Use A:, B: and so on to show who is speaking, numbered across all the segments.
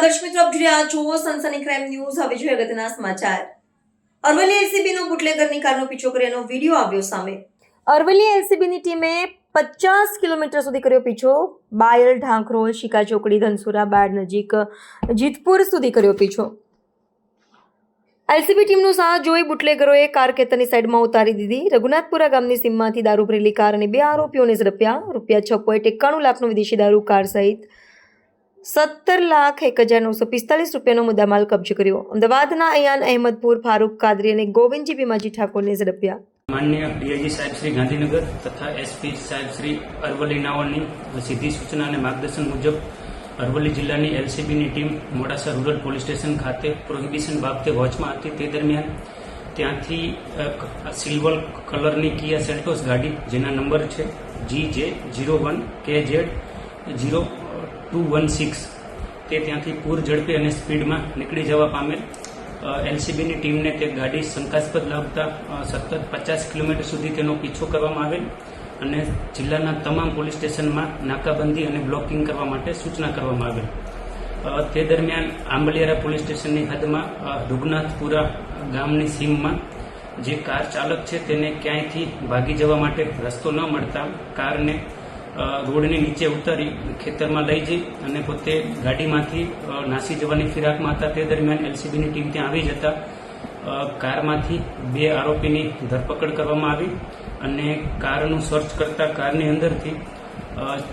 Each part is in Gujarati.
A: નમસ્કાર દર્શક મિત્રો, આપ જોઈ રહ્યા છો સનસની ક્રાઇમ ન્યૂઝ હવે જોઈએ અગત્યના સમાચાર. અરવલ્લી એલસીબીનો બુટલેગરની કારનો પીછો કર્યાનો વીડિયો આવ્યો સામે. અરવલ્લી એલસીબીની ટીમે પચાસ કિલોમીટર સુધી કર્યો પીછો. બાયલ, ઢાંકરોલ શિકા ચોકડી ધનસુરા, બાડ નજીક, જીતપુર સુધી કર્યો પીછો. એલસીબી ટીમનું સાથ જોઈ બુટલેગરોએ કાર ખેતરની સાઈડમાં ઉતારી દીધી. રઘુનાથપુરા ગામની સીમમાંથી દારૂ ભરેલી કાર અને બે આરોપીઓને ઝડપ્યા. રૂપિયા છ પોઈન્ટ એકાણું લાખનો વિદેશી દારૂ કાર સહિત સત્તર લાખ એક હજાર નવસો પિસ્તાલીસ રૂપિયાનો મુદ્દામાલ કબજે કર્યો. અમદાવાદના અયાન અહેમદપુર, ફારૂક કાદરી અને ગોવિંદજી ભીમાજી ઠાકોરને ઝડપ્યા.
B: માન્ય ડીઆઈજી સાહેબ શ્રી ગાંધીનગર તથા એસપી સાહેબ શ્રી અરવલ્લી નાવલની સીધી સૂચના અને માર્ગદર્શન મુજબ અરવલ્લી જિલ્લાની એલસીબીની team Modasa rural police station ખાતે પ્રોહિબિશન બાબતે વોચમાં હતી. તે દરમિયાન ત્યાંથી સિલ્વર કલરની કિયા સેલ્ટોસ ગાડી, જેના નંબર છે G J zero one K Z zero two one six તે ત્યાંથી પૂર ઝડપે અને સ્પીડમાં નીકળી જવા પામેલ. એલસીબીની ટીમને તે ગાડી શંકાસ્પદ લાગતા સતત પચાસ કિલોમીટર સુધી તેનો પીછો કરવામાં આવેલ અને જિલ્લાના તમામ પોલીસ સ્ટેશનમાં નાકાબંધી અને બ્લોકિંગ કરવા માટે સૂચના કરવામાં આવેલ. તે દરમિયાન આંબલિયારા પોલીસ સ્ટેશનની હદમાં દુગનાથપુરા ગામની સીમમાં જે કાર ચાલક છે તેને ક્યાંયથી ભાગી જવા માટે રસ્તો ન મળતા કારને રોડની નીચે ઉતારી ખેતરમાં લઈ જઈ અને પોતે ગાડીમાંથી નાસી જવાની ફિરાકમાં હતા. તે દરમિયાન એલસીબીની ટીમ ત્યાં આવી જતા કારમાંથી બે આરોપીની ધરપકડ કરવામાં આવી અને કારનું સર્ચ કરતા કારની અંદરથી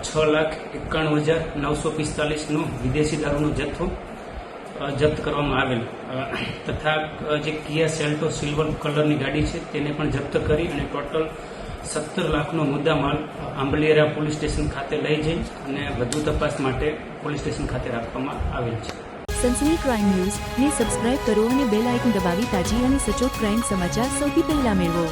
B: છ લાખ એકાણું હજાર નવસો પિસ્તાલીસનો વિદેશી દારૂનો જથ્થો જપ્ત કરવામાં આવેલ. તથા જે કિયા સેલ્ટો સિલ્વર કલરની ગાડી છે તેને પણ જપ્ત કરી અને ટોટલ સત્તર લાખનો મુદ્દામાલ આંબલિયેરા પોલીસ સ્ટેશન ખાતે લઈ જઈ અને વધુ તપાસ માટે પોલીસ સ્ટેશન ખાતે રાખવામાં આવેલ છે.
C: સનસની ક્રાઇમ ન્યૂઝ ને સબસ્ક્રાઇબ કરો અને બેલ આઇકન દબાવી તાજી અને સચોટ ક્રાઇમ સમાચાર સૌથી પહેલા મેળવો.